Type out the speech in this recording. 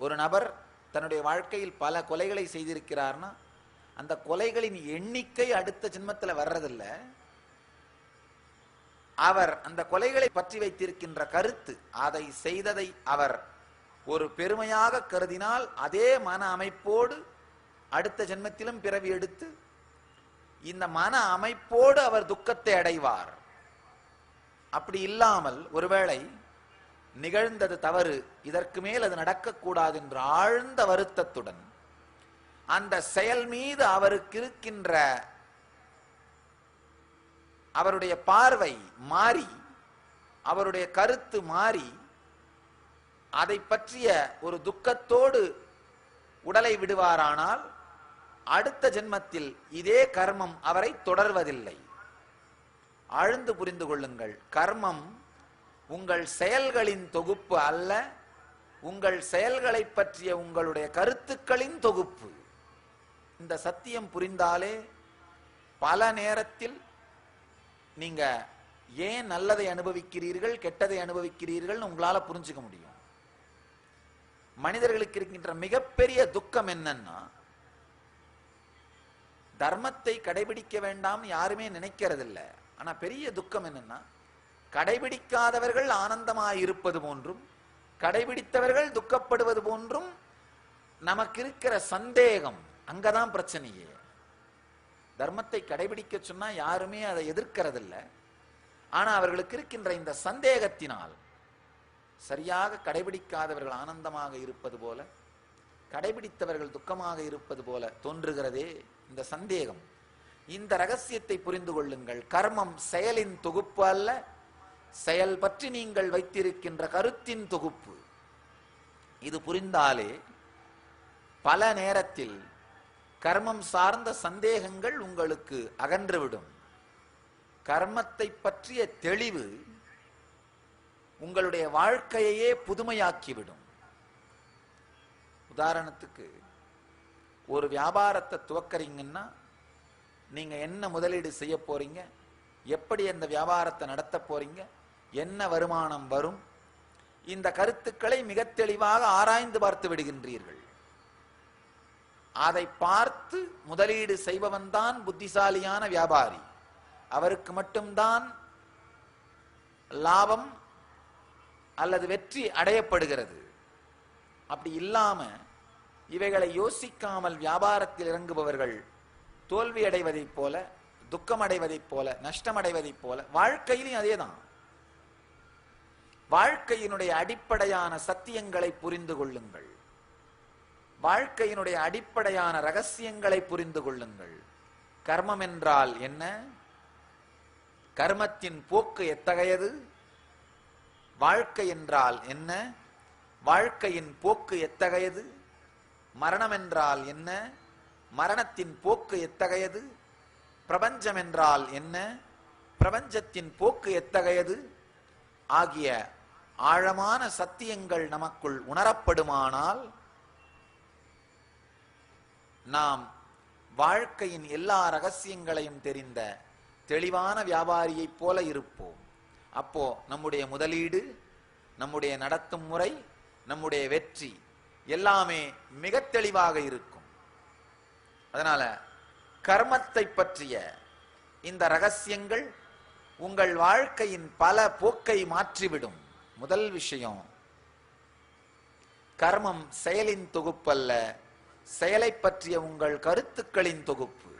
ஒரு நபர் தன்னுடைய வாழ்க்கையில் பல கொலைகளை செய்திருக்கிறார்னா அந்த கொலைகளின் எண்ணிக்கை அடுத்த ஜென்மத்தில் வர்றதில்ல. அவர் அந்த கொலைகளை பற்றி வைத்திருக்கின்ற கருத்து அதை செய்ததை அவர் ஒரு பெருமையாக கருதினால் அதே மன அமைப்போடு அடுத்த ஜென்மத்திலும் பிறவி எடுத்து இந்த மன அமைப்போடு அவர் துக்கத்தை அடைவார். அப்படி இல்லாமல் ஒருவேளை நிகழ்ந்தது தவறு இதற்கு மேல் அது நடக்கக்கூடாது என்று ஆழ்ந்த வருத்தத்துடன் அந்த செயல் மீது அவருக்கு இருக்கின்ற அவருடைய பார்வை மாறி அவருடைய கருத்து மாறி அதை பற்றிய ஒரு துக்கத்தோடு உடலை விடுவாரானால் அடுத்த ஜென்மத்தில் இதே கர்மம் அவரை தொடர்வதில்லை. ஆழ்ந்து புரிந்து கொள்ளுங்கள். கர்மம் உங்கள் செயல்களின் தொகுப்பு அல்ல உங்கள் செயல்களை பற்றிய உங்களுடைய கருத்துக்களின் தொகுப்பு. இந்த சத்தியம் புரிந்தாலே பல நேரத்தில் நீங்க ஏன் நல்லதை அனுபவிக்கிறீர்கள் கெட்டதை அனுபவிக்கிறீர்கள் உங்களால புரிஞ்சுக்க முடியும். மனிதர்களுக்கு இருக்கின்ற மிகப்பெரிய துக்கம் என்னன்னா தர்மத்தை கடைபிடிக்க வேண்டாம் யாருமே நினைக்கிறதில்ல. ஆனா பெரிய துக்கம் என்னன்னா கடைபிடிக்காதவர்கள் ஆனந்தமாயிருப்பது போன்றும் கடைபிடித்தவர்கள் துக்கப்படுவது போன்றும் நமக்கு இருக்கிற சந்தேகம் அங்கதான் பிரச்சனையே. தர்மத்தை கடைபிடிக்க சொன்னா யாருமே அதை எதிர்க்கிறதில்ல. ஆனா அவர்களுக்கு இருக்கின்ற இந்த சந்தேகத்தினால் சரியாக கடைபிடிக்காதவர்கள் ஆனந்தமாக இருப்பது போல கடைபிடித்தவர்கள் துக்கமாக இருப்பது போல தோன்றுகிறதே இந்த சந்தேகம். இந்த ரகசியத்தை புரிந்து கொள்ளுங்கள். கர்மம் செயலின் தொகுப்பு அல்ல செயல் பற்றி நீங்கள் வைத்திருக்கின்ற கருத்தின் தொகுப்பு. இது புரிந்தாலே பல நேரத்தில் கர்மம் சார்ந்த சந்தேகங்கள் உங்களுக்கு அகன்றுவிடும். கர்மத்தை பற்றிய தெளிவு உங்களுடைய வாழ்க்கையையே புதுமையாக்கிவிடும். உதாரணத்துக்கு ஒரு வியாபாரத்தை துவக்கறீங்கன்னா நீங்க என்ன முதலீடு செய்ய போறீங்க? எப்படி அந்த வியாபாரத்தை நடத்த போறீங்க? என்ன வருமானம் வரும்? இந்த கருத்துக்களை மிக தெளிவாக ஆராய்ந்து பார்த்து விடுகின்றீர்கள். அதை பார்த்து முதலீடு செய்பவன் தான் புத்திசாலியான வியாபாரி. அவருக்கு மட்டும்தான் லாபம் அல்லது வெற்றி அடையப்படுகிறது. அப்படி இல்லாம இவைகளை யோசிக்காமல் வியாபாரத்தில் இறங்குபவர்கள் தோல்வி அடைவதைப் போல துக்கம் அடைவதைப் போல நஷ்டம் அடைவதைப் போல வாழ்க்கையிலும் அதேதான். வாழ்க்கையினுடைய அடிப்படையான சத்தியங்களை புரிந்து கொள்ளுங்கள். வாழ்க்கையினுடைய அடிப்படையான ரகசியங்களை புரிந்து கொள்ளுங்கள். கர்மம் என்றால் என்ன? கர்மத்தின் போக்கு எத்தகையது? வாழ்க்கை என்றால் என்ன? வாழ்க்கையின் போக்கு எத்தகையது? மரணம் என்றால் என்ன? மரணத்தின் போக்கு எத்தகையது? பிரபஞ்சம் என்றால் என்ன? பிரபஞ்சத்தின் போக்கு எத்தகையது? ஆகிய ஆழமான சத்தியங்கள் நமக்குள் உணரப்படுமானால் நாம் வாழ்க்கையின் எல்லா ரகசியங்களையும் தெரிந்த தெளிவான வியாபாரியைப் போல இருப்போம். அப்போ நம்முடைய முதலீடு நம்முடைய நடத்தும் முறை நம்முடைய வெற்றி எல்லாமே மிக தெளிவாக இருக்கும். அதனால கர்மத்தை பற்றிய இந்த ரகசியங்கள் உங்கள் வாழ்க்கையின் பல போக்கை மாற்றிவிடும். முதல் விஷயம் கர்மம் செயலின் தொகுப்பல்ல. செயலை பற்றிய உங்கள் கருத்துக்களின் தொகுப்பு.